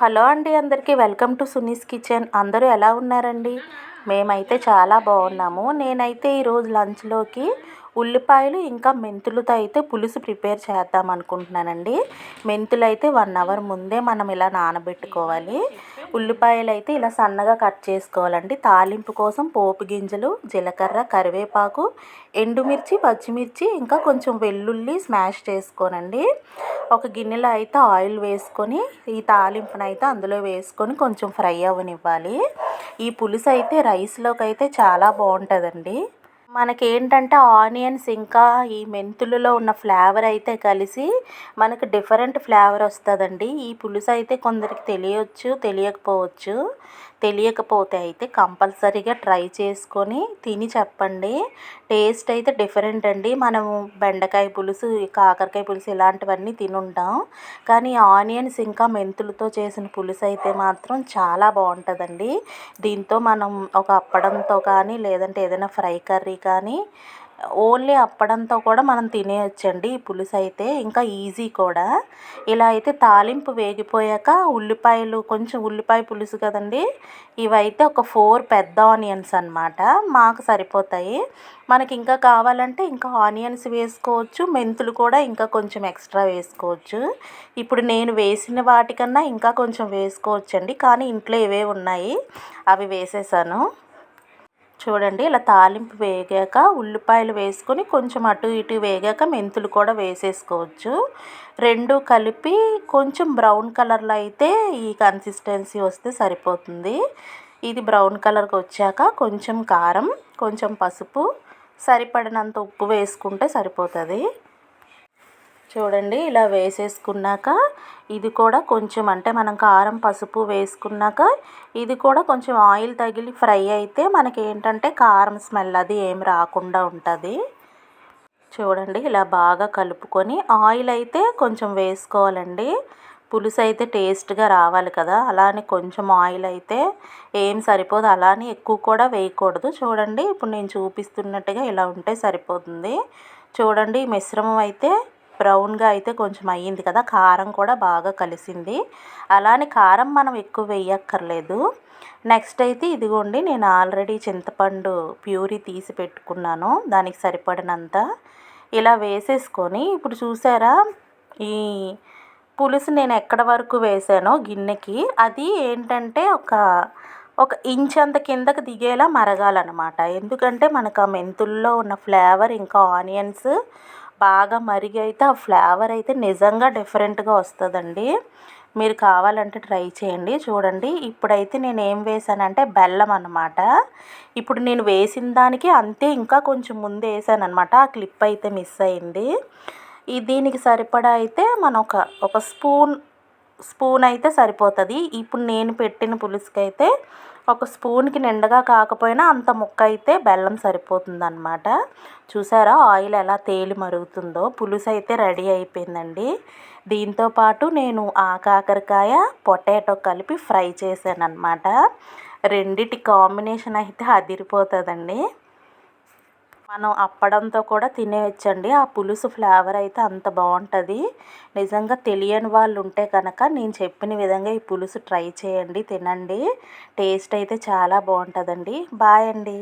Hello అండి అందరికీ welcome to Suni's kitchen. అందరూ ఎలా ఉన్నారండి? మేమైతే చాలా బాగున్నాము. నేనైతే ఈరోజు లంచ్లోకి ఉల్లిపాయలు ఇంకా మెంతులతో అయితే పులుసు ప్రిపేర్ చేద్దాం అనుకుంటున్నానండి. మెంతులు అయితే వన్ అవర్ ముందే మనం ఇలా నానబెట్టుకోవాలి. ఉల్లిపాయలు అయితే ఇలా సన్నగా కట్ చేసుకోవాలండి. తాలింపు కోసం పోపు గింజలు జీలకర్ర కరివేపాకు ఎండుమిర్చి పచ్చిమిర్చి ఇంకా కొంచెం వెల్లుల్లి స్మాష్ చేసుకోనండి. ఒక గిన్నెలో అయితే ఆయిల్ వేసుకొని ఈ తాలింపును అయితే అందులో వేసుకొని కొంచెం ఫ్రై అవ్వనివ్వాలి. ఈ పులుసు అయితే రైస్లోకి అయితే చాలా బాగుంటుందండి. మనకి ఏంటంటే ఆనియన్స్ ఇంకా ఈ మెంతులలో ఉన్న ఫ్లేవర్ అయితే కలిసి మనకు డిఫరెంట్ ఫ్లేవర్ వస్తుందండి. ఈ పులుసు అయితే కొందరికి తెలియవచ్చు తెలియకపోవచ్చు. తెలియకపోతే అయితే కంపల్సరీగా ట్రై చేసుకొని తిని చెప్పండి. టేస్ట్ అయితే డిఫరెంట్ అండి. మనము బెండకాయ పులుసు కాకరకాయ పులుసు ఇలాంటివన్నీ తినుంటాం. కానీ ఆనియన్స్ ఇంకా మెంతులతో చేసిన పులుసు అయితే మాత్రం చాలా బాగుంటుందండి. దీంతో మనం ఒక అప్పడంతో కానీ లేదంటే ఏదైనా ఫ్రై కర్రీ కానీ ఓన్లీ అప్పడంతో కూడా మనం తినేయచ్చండి. ఈ పులుసు అయితే ఇంకా ఈజీ కూడా. ఇలా అయితే తాలింపు వేగిపోయాక ఉల్లిపాయలు కొంచెం ఉల్లిపాయ పులుసు కదండి. ఇవైతే ఒక ఫోర్ పెద్ద ఆనియన్స్ అనమాట మాకు సరిపోతాయి. మనకి ఇంకా కావాలంటే ఇంకా ఆనియన్స్ వేసుకోవచ్చు. మెంతులు కూడా ఇంకా కొంచెం ఎక్స్ట్రా వేసుకోవచ్చు. ఇప్పుడు నేను వేసిన వాటికన్నా ఇంకా కొంచెం వేసుకోవచ్చండి. కానీ ఇంట్లో ఇవే ఉన్నాయి. అవి వేసేసాను. చూడండి ఇలా తాలింపు వేగాక ఉల్లిపాయలు వేసుకొని కొంచెం అటు ఇటు వేగాక మెంతులు కూడా వేసేసుకోవచ్చు. రెండు కలిపి కొంచెం బ్రౌన్ కలర్లో అయితే ఈ కన్సిస్టెన్సీ వస్తే సరిపోతుంది. ఇది బ్రౌన్ కలర్కి వచ్చాక కొంచెం కారం కొంచెం పసుపు సరిపడినంత ఉప్పు వేసుకుంటే సరిపోతుంది. చూడండి ఇలా వేసేసుకున్నాక ఇది కూడా కొంచెం అంటే మనం కారం పసుపు వేసుకున్నాక ఇది కూడా కొంచెం ఆయిల్ తగిలి ఫ్రై అయితే మనకి ఏంటంటే కారం స్మెల్ అది ఏం రాకుండా ఉంటుంది. చూడండి ఇలా బాగా కలుపుకొని ఆయిల్ అయితే కొంచెం వేసుకోవాలండి. పులుసు అయితే టేస్ట్గా రావాలి కదా అలానే కొంచెం ఆయిల్ అయితే ఏం సరిపోదు అలానే ఎక్కువ కూడా వేయకూడదు. చూడండి ఇప్పుడు నేను చూపిస్తున్నట్టుగా ఇలా ఉంటే సరిపోతుంది. చూడండి మిశ్రమం అయితే బ్రౌన్గా అయితే కొంచెం అయ్యింది కదా కారం కూడా బాగా కలిసింది. అలానే కారం మనం ఎక్కువ వేయక్కర్లేదు. నెక్స్ట్ అయితే ఇదిగోండి నేను ఆల్రెడీ చింతపండు ప్యూరీ తీసి పెట్టుకున్నాను దానికి సరిపడినంత. ఇలా వేసేసుకొని ఇప్పుడు చూసారా ఈ పులుసు నేను ఎక్కడ వరకు వేసానో గిన్నెకి అది ఏంటంటే ఒక ఒక ఇంచ్ అంత కిందకి దిగేలా మరగాలన్నమాట. ఎందుకంటే మనకు ఆ మెంతుల్లో ఉన్న ఫ్లేవర్ ఇంకా ఆనియన్స్ బాగా మరిగి అయితే ఆ ఫ్లేవర్ అయితే నిజంగా డిఫరెంట్గా వస్తుందండి. మీరు కావాలంటే ట్రై చేయండి. చూడండి ఇప్పుడైతే నేను ఏం వేసానంటే బెల్లం అనమాట ఇప్పుడు నేను వేసిన దానికి అంతే ఇంకా కొంచెం ముందు వేసాను అనమాట ఆ క్లిప్ అయితే మిస్ అయింది. ఈ దీనికి సరిపడా అయితే మనం ఒక ఒక స్పూన్ స్పూన్ అయితే సరిపోతుంది. ఇప్పుడు నేను పెట్టిన పులుసుకైతే ఒక స్పూన్కి నిండగా కాకపోయినా అంత ముక్క అయితే బెల్లం సరిపోతుంది అనమాట చూసారా ఆయిల్ ఎలా తేలి మరుగుతుందో? పులుసు అయితే రెడీ అయిపోయిందండి. దీంతోపాటు నేను ఆ కాకరకాయ పొటాటో కలిపి ఫ్రై చేశాను అనమాట రెండిటి కాంబినేషన్ అయితే అదిరిపోతుందండి. మనం అప్పడంతో కూడా తినేయచ్చండి. ఆ పులుసు ఫ్లేవర్ అయితే అంత బాగుంటుంది. నిజంగా తెలియని వాళ్ళు ఉంటే కనుక నేను చెప్పిన విధంగా ఈ పులుసు ట్రై చేయండి తినండి. టేస్ట్ అయితే చాలా బాగుంటుందండి. బాయ్ అండి.